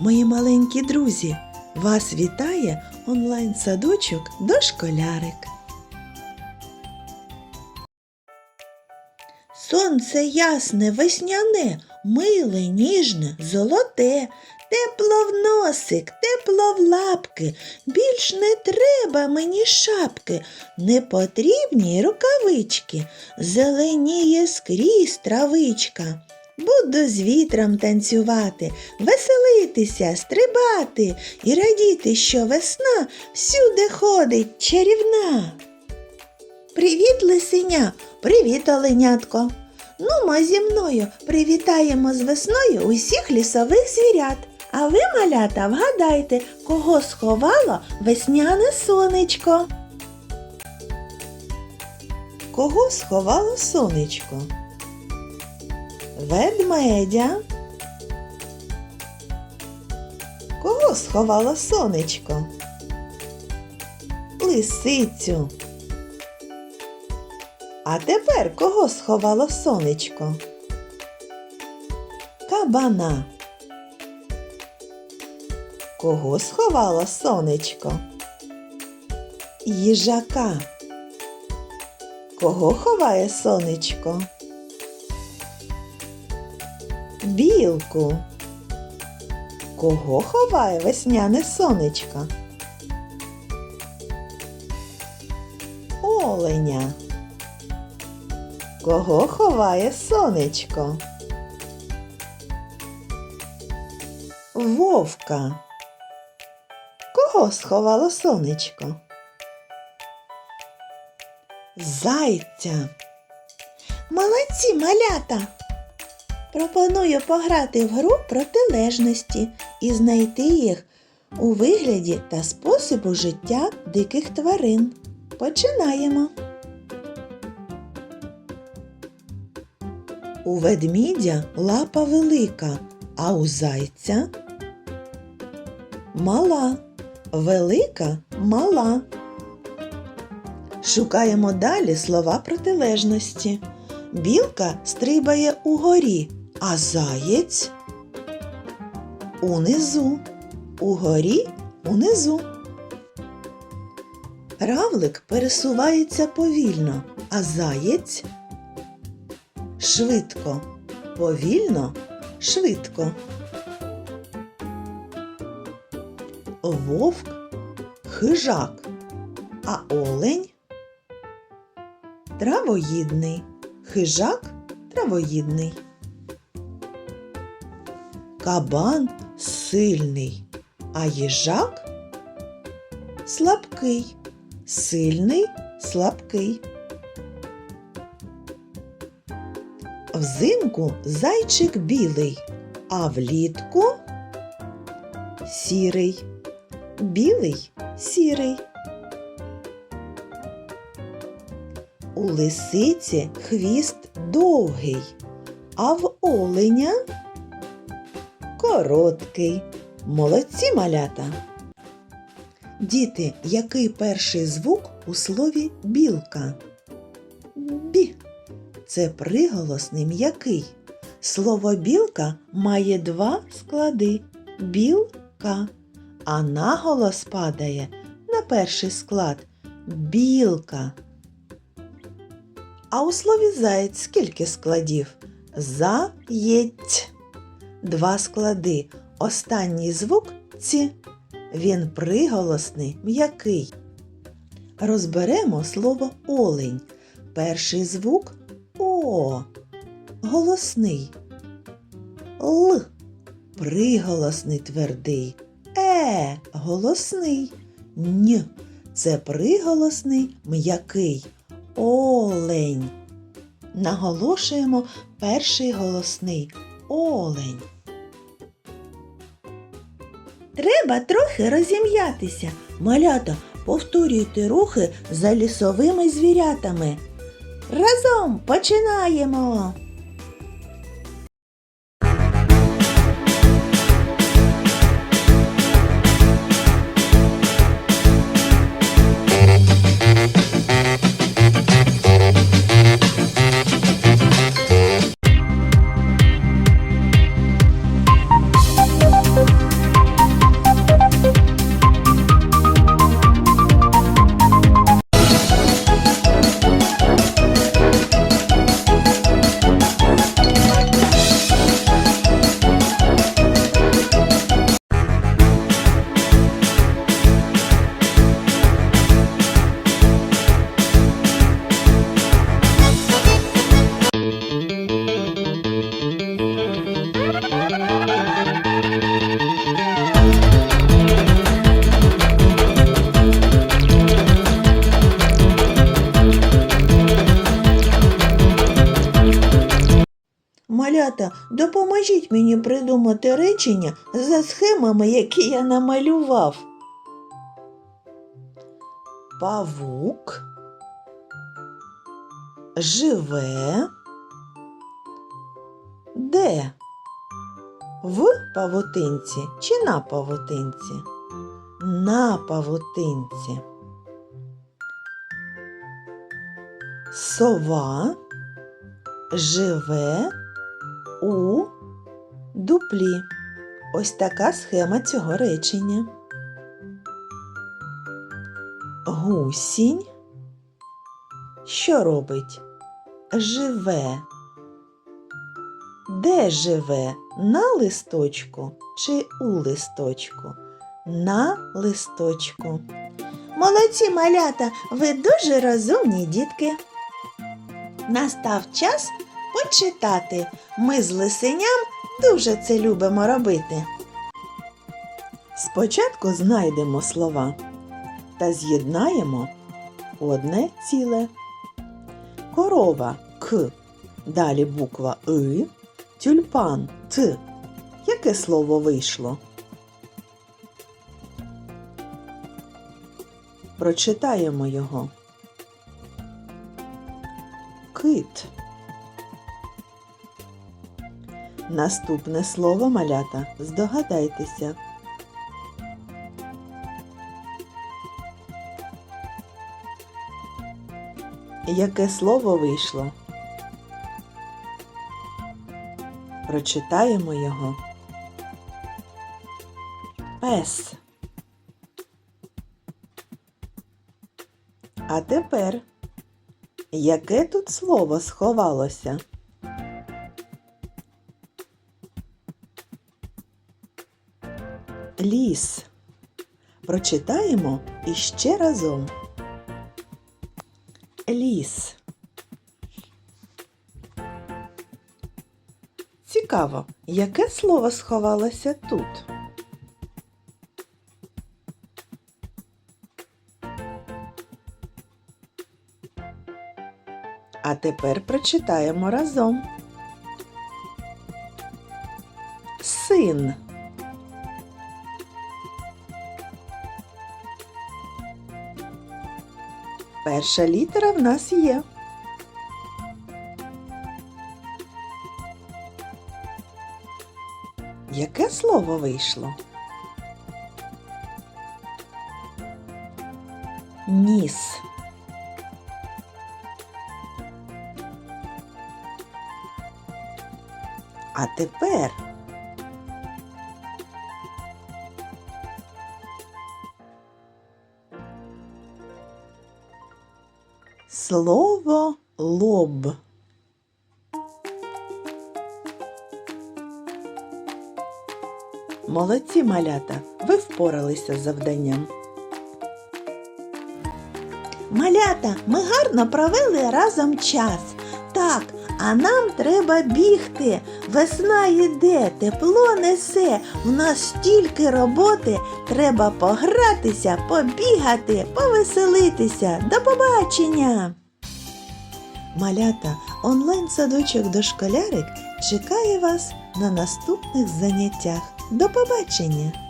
мої маленькі друзі! Вас вітає онлайн-садочок Дошколярик. Сонце ясне, весняне, миле, ніжне, золоте, тепло в носик, тепло в лапки. Більш не треба мені шапки, не потрібні рукавички. Зеленіє скрізь травичка. Буду з вітром танцювати, веселитися, стрибати і радіти, що весна всюди ходить чарівна. Привіт, лисеня, привіт, оленятко. Ну, ми зі мною привітаємо з весною усіх лісових звірят. А ви, малята, вгадайте, кого сховало весняне сонечко. Кого сховало сонечко? Ведмедя. Кого сховало сонечко? Лисицю. А тепер кого сховало сонечко? Кабана. Кого сховало сонечко? Їжака. Кого ховає сонечко? Білку. Кого ховає весняне сонечко? Оленя. Кого ховає сонечко? Вовка. Кого сховало сонечко? Зайця. Молодці малята. Пропоную пограти в гру протилежності і знайти їх у вигляді та способу життя диких тварин. Починаємо. У ведмідя лапа велика, а у зайця мала, велика мала. Шукаємо далі слова протилежності. Білка стрибає угорі, а заєць унизу. Угорі унизу. Равлик пересувається повільно, а заєць швидко, повільно, швидко. Вовк хижак, а олень травоїдний. Хижак травоїдний. Кабан сильний, а їжак слабкий, сильний, слабкий. Взимку зайчик білий, а влітку сірий. Білий сірий. У лисиці хвіст довгий, а в оленя короткий. Молодці малята. Діти, який перший звук у слові білка? Бі. Це приголосний м'який. Слово білка має два склади білка, а наголос падає на перший склад білка. А у слові заєць скільки складів? Заєць. Два склади. Останній звук ці. Він приголосний м'який. Розберемо слово олень. Перший звук О. Голосний. Л. Приголосний твердий. Е. Голосний. Н. Це приголосний м'який. Олень. Наголошуємо перший голосний олень. Треба трохи розім'ятися. Малята, повторюйте рухи за лісовими звірятами. Разом починаємо. Допоможіть мені придумати речення за схемами, які я намалював. Павук живе де? В павутинці чи на павутинці? На павутинці. Сова живе у дуплі. Ось така схема цього речення. Гусінь що робить? Живе. Де живе? На листочку чи у листочку? На листочку. Молодці малята, ви дуже розумні дітки. Настав час почитати. Ми з лисеням дуже це любимо робити. Спочатку знайдемо слова та з'єднаємо одне ціле. Корова К. Далі буква И. Тюльпан Т. Яке слово вийшло? Прочитаємо його. Кит. Наступне слово малята. Здогадайтеся. Яке слово вийшло? Прочитаємо його. Пес. А тепер, яке тут слово сховалося? Ліс. Прочитаємо іще разом. Ліс. Цікаво, яке слово сховалося тут? А тепер прочитаємо разом. Син. Перша літера в нас є. Яке слово вийшло? Ніс. А тепер слово лоб. Молодці малята, ви впоралися з завданням. Малята, ми гарно провели разом час. Так, а нам треба бігти. Весна йде, тепло несе. У нас стільки роботи. Треба погратися, побігати, повеселитися. До побачення! Малята, онлайн-садочок дошколярик чекає вас на наступних заняттях. До побачення!